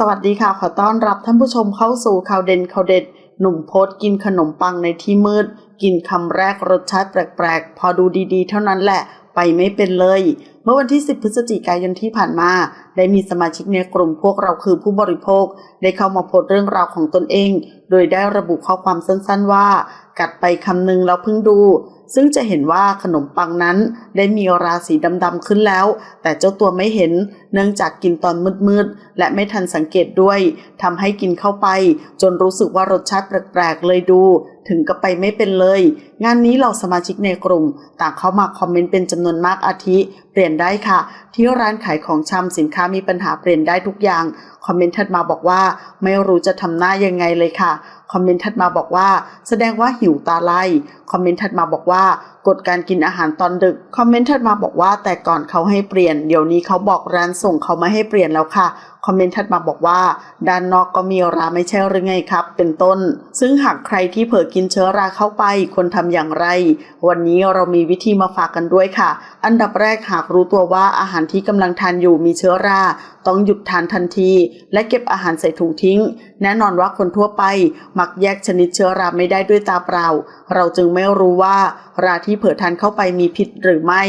สวัสดีค่ะ ขอต้อนรับท่านผู้ชมเข้าสู่ข่าวเด่นข่าวเด็ด หนุ่มโพสต์กินขนมปังในที่มืด กินคำแรกรสชาติแปลกๆ พอดูดีๆ เท่านั้นแหละ ไปไม่เป็นเลย เมื่อวันที่ 10 พฤศจิกายนที่ผ่านมา ได้มีสมาชิกในกลุ่มพวกเราคือผู้บริโภค ได้เข้ามาโพสเรื่องราวของตนเอง โดยได้ระบุข้อความสั้นๆว่า กัดไปคำหนึ่งแล้วเพิ่งดู ซึ่งจะเห็นว่าขนมปังนั้น ได้มีราสีดำๆขึ้นแล้ว แต่เจ้าตัวไม่เห็น เนื่องจากกินตอนมืดๆ และไม่ทันสังเกตด้วยทำให้กินเข้าไป จนรู้สึกว่ารสชาติแปลกๆ เลยดู ถึงกับไปไม่เป็นเลย งานนี้เหล่าสมาชิกในกลุ่ม ต่างเข้ามาคอมเมนต์เป็นจำนวนมากอาทิ เปลี่ยนได้ค่ะ ที่ร้านขายของชำสินค้ามีปัญหาเปลี่ยนได้ทุกอย่าง คอมเมนต์ถัดมาบอกว่า ไม่รู้จะทำหน้ายังไงเลยค่ะ คอมเมนต์ถัดมาบอกว่า แสดงว่าหิวตาไล่คอมเมนต์ถัดมาบอกว่ากฎการกินอาหารตอนดึก คอมเมนต์ถัดมาบอกว่า แต่ก่อนเขาให้เปลี่ยน เดี๋ยวนี้เขาบอกร้านส่งเขาม่ให้เปลี่ยนแล้วค่ะ คอมเมนต์ถัดมาบอกว่า ด้านนอกก็มีราไม่ใช่หรือไงครับ เป็นต้น ซึ่งหากใครที่เผลอกินเชื้อราเข้าไปควรทำอย่างไร วันนี้เรามีวิธีมาฝากกันด้วยค่ะ อันดับแรกหากรู้ตัวว่าอาหารที่กำลังทานอยู่มีเชื้อรา ต้องหยุดทานทันที และเก็บอาหารใส่ถุงทิ้ง แน่นอนว่าคนทั่วไปมักแยกชนิดเชื้อราไม่ได้ด้วยตาเปล่า เราจึงไม่รู้ว่าราที่เผลอทานเข้าไปมีพิษหรือไม่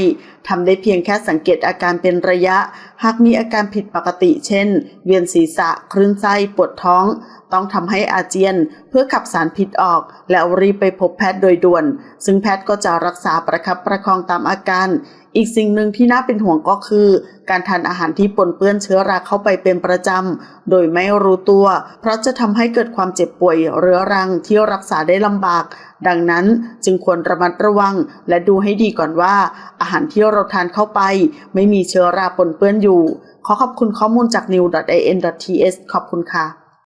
ทำได้เพียงแค่สังเกตอาการเป็นระยะหากมีอาการผิดปกติ เช่น เวียนศีรษะ คลื่นไส้ ปวดท้อง ต้องทำให้อาเจียน เพื่อขับสารพิษออก แล้วรีบไปพบแพทย์โดยด่วน ซึ่งแพทย์ก็จะรักษาประคับประคองตามอาการ อีกสิ่งหนึ่งที่น่าเป็นห่วงก็คือ การทานอาหารที่ปนเปื้อนเชื้อราเข้าไปเป็นประจำ โดยไม่รู้ตัว เพราะจะทำให้เกิดความเจ็บป่วยเรื้อรังที่รักษาได้ลำบากดังนั้นจึงควรระมัดระวัง และดูให้ดีก่อนว่า อาหารที่เราทานเข้าไป ไม่มีเชื้อราปนเปื้อนอยู่ ขอขอบคุณข้อมูลจาก new.in.ts ขอบคุณค่ะ